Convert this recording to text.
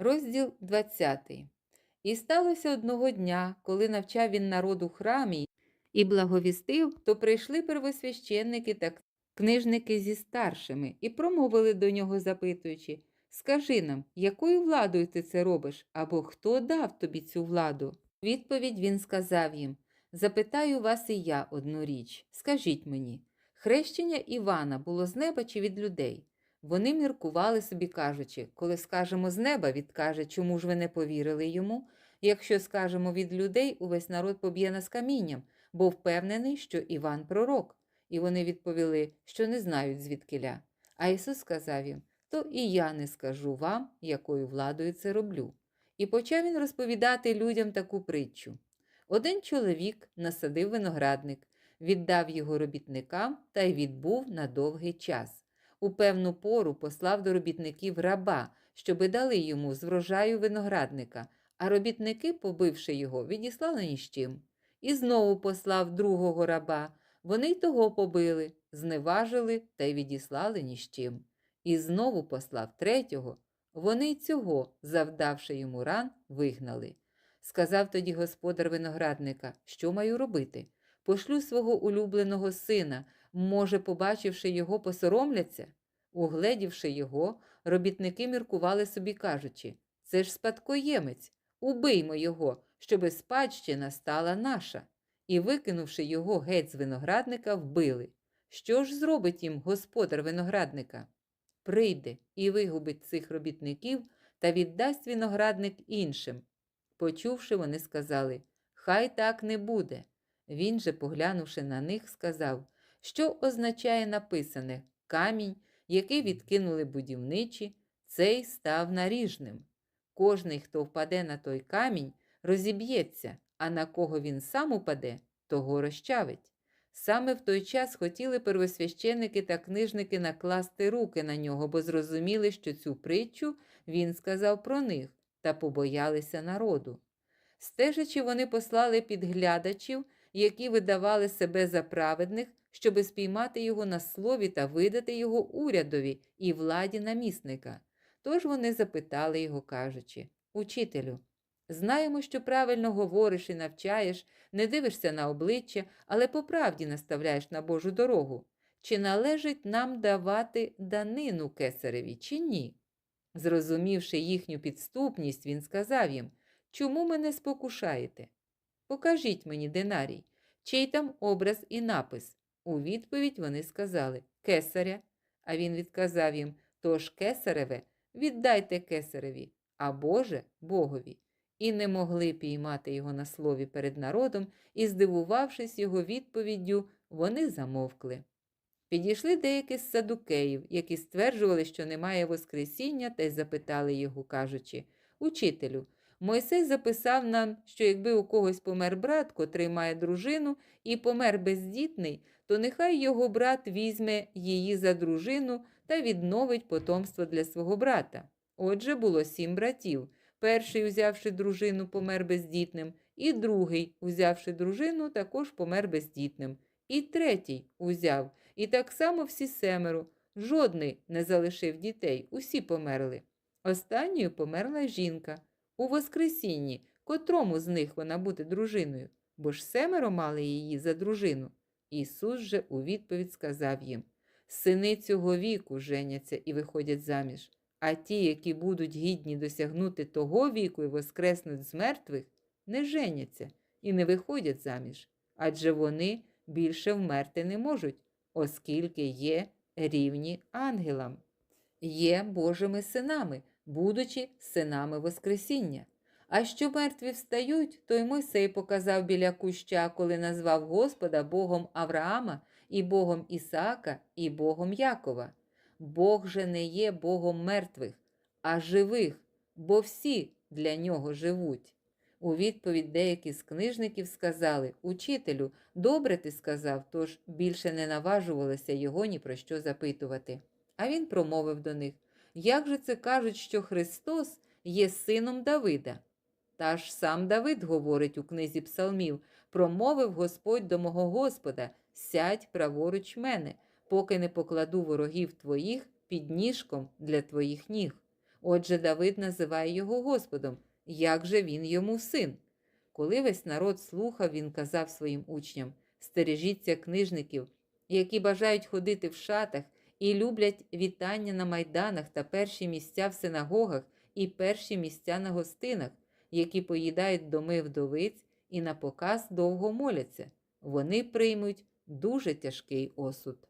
Розділ 20. І сталося одного дня, коли навчав він народ у храмі і благовістив, то прийшли первосвященники та книжники зі старшими і промовили до нього, запитуючи Скажи нам, якою владою ти це робиш, або хто дав тобі цю владу? Відповідь він сказав їм Запитаю вас і я одну річ. Скажіть мені, хрещення Івана було з неба чи від людей? Вони міркували собі, кажучи, коли скажемо з неба, відкаже, чому ж ви не повірили йому. Якщо скажемо від людей, увесь народ поб'є нас камінням, бо впевнений, що Іван пророк. І вони відповіли, що не знають звідкиля. А Ісус сказав їм: То і я не скажу вам, якою владою це роблю. І почав він розповідати людям таку притчу. Один чоловік насадив виноградник, віддав його робітникам та й відбув на довгий час. У певну пору послав до робітників раба, щоби дали йому з врожаю виноградника, а робітники, побивши його, відіслали ні з чим. І знову послав другого раба. Вони й того побили, зневажили та й відіслали ні з чим. І знову послав третього. Вони й цього, завдавши йому ран, вигнали. Сказав тоді господар виноградника, що маю робити? Пошлю свого улюбленого сина, може, побачивши його, посоромляться? Угледівши його, робітники міркували собі, кажучи це ж спадкоємець, убиймо його, щоби спадщина стала наша. І, викинувши його геть з виноградника, вбили. Що ж зробить їм господар виноградника? Прийде і вигубить цих робітників та віддасть виноградник іншим. Почувши, вони сказали Хай так не буде. Він же, поглянувши на них, сказав, що означає написане камінь, який відкинули будівничі, цей став наріжним. Кожний, хто впаде на той камінь, розіб'ється, а на кого він сам упаде, того розчавить. Саме в той час хотіли первосвященники та книжники накласти руки на нього, бо зрозуміли, що цю притчу він сказав про них та побоялися народу. Стежачи, вони послали підглядачів, які видавали себе за праведних, щоби спіймати його на слові та видати його урядові і владі намісника. Тож вони запитали його, кажучи Учителю, знаємо, що правильно говориш і навчаєш, не дивишся на обличчя, але по правді наставляєш на Божу дорогу. Чи належить нам давати данину кесареві, чи ні? Зрозумівши їхню підступність, він сказав їм Чому мене спокушаєте? Покажіть мені динарій, чий там образ і напис. У відповідь вони сказали Кесаря. А він відказав їм Тож кесареве, віддайте кесареві, а Боже Богові. І не могли піймати його на слові перед народом, і, здивувавшись його відповіддю, вони замовкли. Підійшли деякі з садукеїв, які стверджували, що немає Воскресіння, та й запитали його, кажучи Учителю, Мойсей записав нам, що якби у когось помер брат, котрий має дружину, і помер бездітний, то нехай його брат візьме її за дружину та відновить потомство для свого брата. Отже, було сім братів. Перший, узявши дружину, помер бездітним, і другий, узявши дружину, також помер бездітним. І третій узяв, і так само всі семеро. Жодний не залишив дітей, усі померли. Останньою померла жінка. У Воскресінні, котрому з них вона буде дружиною, бо ж семеро мали її за дружину. Ісус же у відповідь сказав їм Сини цього віку женяться і виходять заміж, а ті, які будуть гідні досягнути того віку і воскреснуть з мертвих, не женяться і не виходять заміж, адже вони більше вмерти не можуть, оскільки є рівні ангелам, є Божими синами, будучи синами Воскресіння. А що мертві встають, то й Мойсей показав біля куща, коли назвав Господа Богом Авраама, і Богом Ісаака, і Богом Якова. Бог же не є Богом мертвих, а живих, бо всі для нього живуть. У відповідь деякі з книжників сказали Учителю, добре ти сказав, тож більше не наважувалися його ні про що запитувати. А він промовив до них Як же це кажуть, що Христос є сином Давида? Та ж сам Давид говорить у книзі Псалмів промовив Господь до мого Господа сядь праворуч мене, поки не покладу ворогів твоїх під ніжком для твоїх ніг. Отже, Давид називає його Господом. Як же він йому син? Коли весь народ слухав, він казав своїм учням: стережіться книжників, які бажають ходити в шатах і люблять вітання на майданах та перші місця в синагогах і перші місця на гостинах, які поїдають доми вдовиць і на показ довго моляться. Вони приймуть дуже тяжкий осуд.